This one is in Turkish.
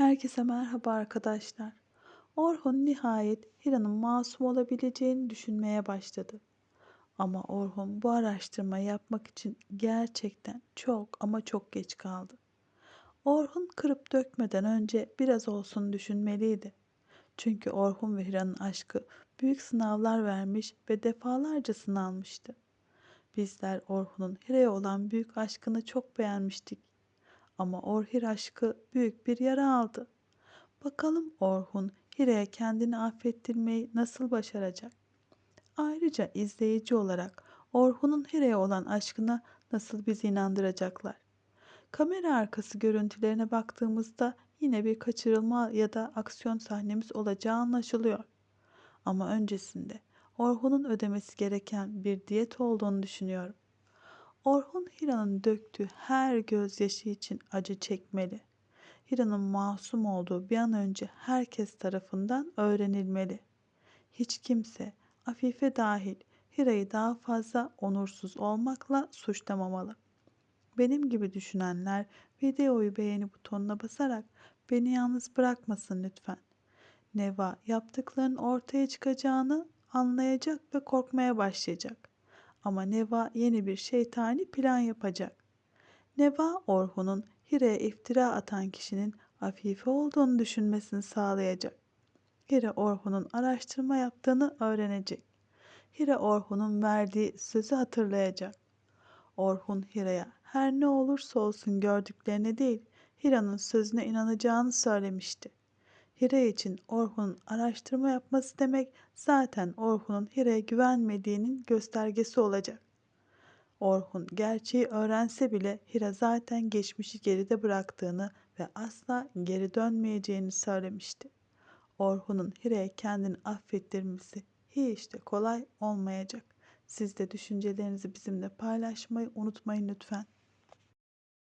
Herkese merhaba arkadaşlar. Orhun nihayet Hira'nın masum olabileceğini düşünmeye başladı. Ama Orhun bu araştırmayı yapmak için gerçekten çok ama çok geç kaldı. Orhun kırıp dökmeden önce biraz olsun düşünmeliydi. Çünkü Orhun ve Hira'nın aşkı büyük sınavlar vermiş ve defalarca sınanmıştı. Bizler Orhun'un Hira'ya olan büyük aşkını çok beğenmiştik. Ama Orhir aşkı büyük bir yara aldı. Bakalım Orhun Hira'ya kendini affettirmeyi nasıl başaracak? Ayrıca izleyici olarak Orhun'un Hira'ya olan aşkına nasıl bizi inandıracaklar? Kamera arkası görüntülerine baktığımızda yine bir kaçırılma ya da aksiyon sahnemiz olacağı anlaşılıyor. Ama öncesinde Orhun'un ödemesi gereken bir diyet olduğunu düşünüyorum. Orhun Hira'nın döktüğü her gözyaşı için acı çekmeli. Hira'nın masum olduğu bir an önce herkes tarafından öğrenilmeli. Hiç kimse, Afife dahil Hira'yı daha fazla onursuz olmakla suçlamamalı. Benim gibi düşünenler videoyu beğeni butonuna basarak beni yalnız bırakmasın lütfen. Neva yaptıklarının ortaya çıkacağını anlayacak ve korkmaya başlayacak. Ama Neva yeni bir şeytani plan yapacak. Neva Orhun'un Hire'ye iftira atan kişinin Afife olduğunu düşünmesini sağlayacak. Hire Orhun'un araştırma yaptığını öğrenecek. Hire Orhun'un verdiği sözü hatırlayacak. Orhun Hire'ye her ne olursa olsun gördüklerine değil, Hira'nın sözüne inanacağını söylemişti. Hira için Orhun'un araştırma yapması demek zaten Orhun'un Hira'ya güvenmediğinin göstergesi olacak. Orhun gerçeği öğrense bile Hira zaten geçmişi geride bıraktığını ve asla geri dönmeyeceğini söylemişti. Orhun'un Hira'ya kendini affettirmesi hiç de kolay olmayacak. Siz de düşüncelerinizi bizimle paylaşmayı unutmayın lütfen.